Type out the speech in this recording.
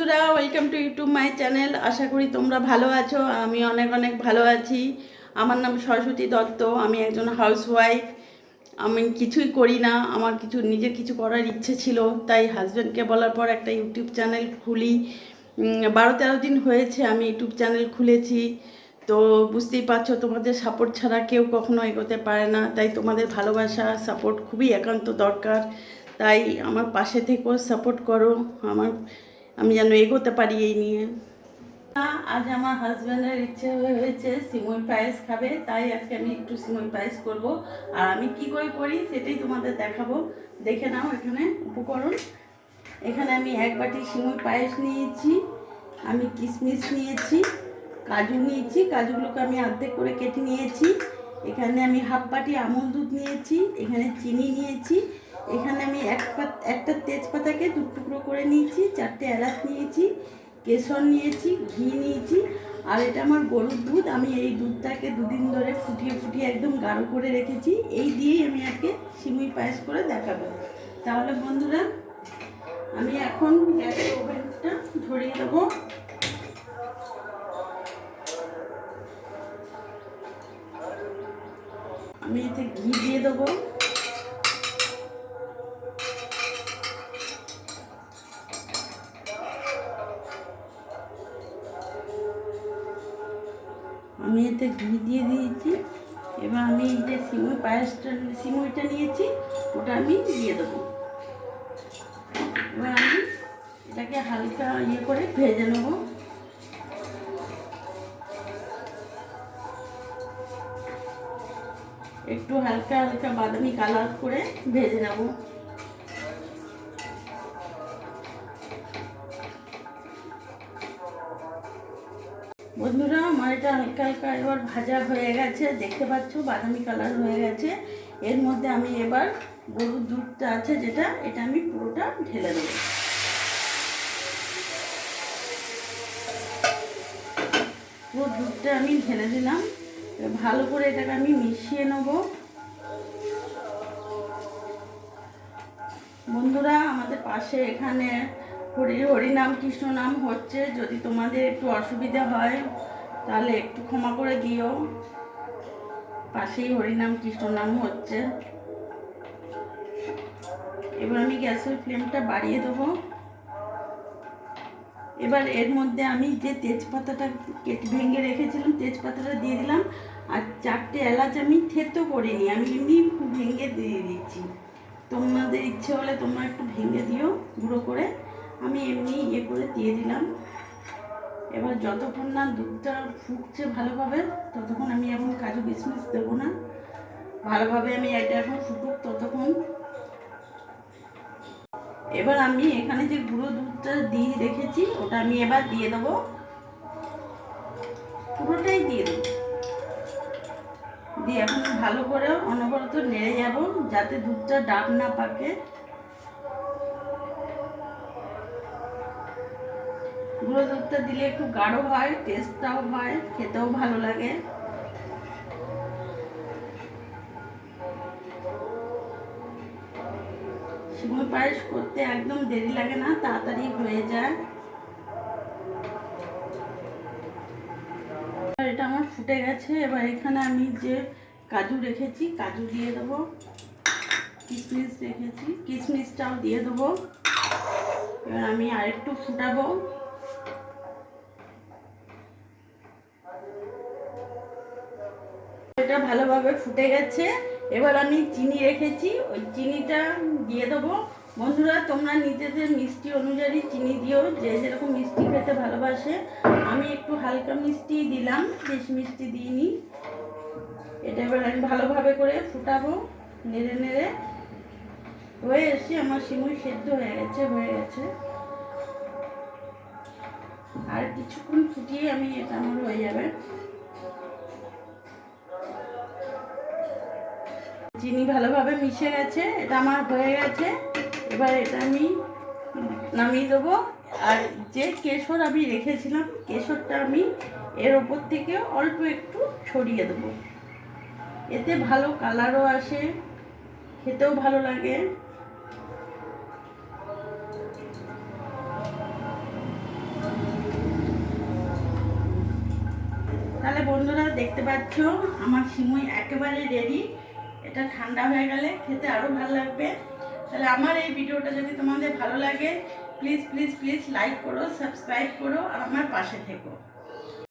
বন্ধুরা welcome to YouTube my channel আশা করি তোমরা ভালো আছো, আমি অনেক অনেক ভালো আছি। আমার নাম সরস্বতী দত্ত, আমি একজন হাউসওয়াইফ আমি কিছুই করি না, আমার কিছু, নিজের কিছু করার ইচ্ছে ছিল, তাই হাজব্যান্ডকে বলার পর একটা ইউটিউব চ্যানেল খুলি। বারো তেরো দিন হয়েছে, আমি ইউটিউব চ্যানেল খুলেছি। তো বুঝতেই পারছ, তোমাদের সাপোর্ট ছাড়া কেউ কখনো এগোতে পারে না, তাই তোমাদের ভালোবাসা সাপোর্ট খুবই একান্ত দরকার। তাই আমার পাশে থেকেও সাপোর্ট করো, আমার আমি যেন এগোতে পারি এই নিয়ে। আজ আমার হাজব্যান্ডের ইচ্ছে হয়েছে সিমই পায়েস খাবে, তাই আজকে আমি একটু সিমই পায়েস করব। আর আমি কি করে করি সেটাই তোমাদের দেখাবো। দেখে নাও এখানে উপকরণ। এখানে আমি এক বাটি সিমই পায়েস নিয়েছি, আমি কিশমিশ নিয়েছি, কাজু নিয়েছি, কাজুগুলোকে আমি অর্ধেক করে কেটে নিয়েছি। এখানে আমি হাফ বাটি আমুল দুধ নিয়েছি, এখানে চিনি নিয়েছি এখানে আমি এক একটা তেজপাতাকে দু টুকরো করে নিয়েছি, চারটে এলাচ নিয়েছি, কেশর নিয়েছি, ঘি নিয়েছি, আর এটা আমার গরুর দুধ। আমি এই দুধটাকে দুদিন ধরে ফুটিয়ে ফুটিয়ে একদম গাঢ় করে রেখেছি। এই দিয়েই আমি আজকে সিমুই পায়েস করে দেখাবো। তাহলে বন্ধুরা, আমি এখন গ্যাসের ওভেনটা ধরিয়ে দেবো। আমি এতে ঘি দিয়ে দেবো। আমি এতে ঘি দিয়ে দিয়েছি। এবার আমি এই যে সিমুই পায়েসটা, সিমুইটা নিয়েছি, ওটা আমি দিয়ে দেবো। এবার আমি এটাকে হালকা ইয়ে করে ভেজে নেব। একটু হালকা হালকা বাদামি কালার করে ভেজে নেব। বন্ধুরা, আমার এটা হালকা হালকা এবার ভাজা হয়ে গেছে। দেখতে পাচ্ছ, বাদামি কালার হয়ে গেছে। এর মধ্যে আমি এবার গরুর দুধটা আছে যেটা, এটা আমি পুরোটা ঢেলে দেবো পুরো দুধটা আমি ঢেলে দিলাম। ভালো করে এটাকে আমি মিশিয়ে নেব। বন্ধুরা, আমাদের পাশে এখানে হরি হরিনাম কৃষ্ণ নাম হচ্ছে। যদি তোমাদের একটু অসুবিধা হয়, তাহলে একটু ক্ষমা করে দিও। পাশেই হরিনাম কৃষ্ণ নাম হচ্ছে। এবার আমি গ্যাসের ফ্লেমটা বাড়িয়ে দেবো। এবার এর মধ্যে আমি যে তেজপাতাটা কেটে ভেঙে রেখেছিলাম, তেজপাতাটা দিয়ে দিলাম। আর চারটে এলাচ আমি থেতো করিনি আমি এমনি ভেঙে দিয়ে দিচ্ছি। তোমাদের ইচ্ছে হলে তোমরা একটু ভেঙে দিও, গুঁড়ো করে। আমি এমনি ইয়ে করে দিয়ে দিলাম। এবার যতক্ষণ না দুধটা ফুটছে ভালোভাবে, ততক্ষণ আমি এখন কাজু কিশমিশ দেবো না। ভালোভাবে আমি এটা এখন ফুটুক ততক্ষণ। এবার আমি এখানে যে গুঁড়ো দুধটা দিয়ে রেখেছি, ওটা আমি এবার দিয়ে দেবো। পুরোটাই দিয়ে দেবো। দিয়ে এখন ভালো করে অনবরত নেড়ে যাব, যাতে দুধটা ডাব না পাকে। গুঁড়ো দুধটা দিলে একটু গাঢ় হয় টেস্টটাও হয়, খেতেও ভালো লাগে। সিমই পায়েস করতে একদম দেরি লাগে না, তাড়াতাড়ি হয়ে যায়। এটা আমার ফুটে গেছে, এবার এখানে আমি যে কাজু রেখেছি, কাজু দিয়ে দেবো। কিশমিশ রেখেছি কিশমিশটাও দিয়ে দেবো। এবার আমি আরেকটু ফুটাবো। ভালোভাবে ফুটে গেছে। এবার আমি চিনি রেখেছি। ওই চিনিটা দিয়ে দেবো। বন্ধুরা, তোমরা নিজেদের মিষ্টি অনুযায়ী চিনি দিও। যে যেরকম মিষ্টি খেতে ভালোবাসে। আমি একটু হালকা মিষ্টি দিলাম, বেশি মিষ্টি দিইনি। এটা এবার আমি ভালোভাবে করে ফুটাবো, নেড়ে নেড়ে। হয়ে এসে আমার সিমুই সেদ্ধ হয়ে গেছে হয়ে গেছে। আর কিছুক্ষণ ফুটিয়ে আমি এটা আমার হয়ে যাবে। চিনি ভালোভাবে মিশে গেছে, এটা আমার হয়ে গেছে। এবার এটা আমি নামিয়ে দেবো। আর যে কেশর আমি রেখেছিলাম, কেশরটা আমি এর ওপর থেকে অল্প একটু ছড়িয়ে দেবো। এতে ভালো কালারও আসে, খেতেও ভালো লাগে। তাহলে বন্ধুরা দেখতে পাচ্ছ, আমার সিমুই একেবারে রেডি এটা ঠান্ডা হয়ে গেলে খেতে আরও ভালো লাগবে। তাহলে আমার এই ভিডিওটা যদি তোমাদের ভালো লাগে প্লিজ প্লিজ প্লিজ লাইক করো সাবস্ক্রাইব করো, আর আমার পাশে থেকো।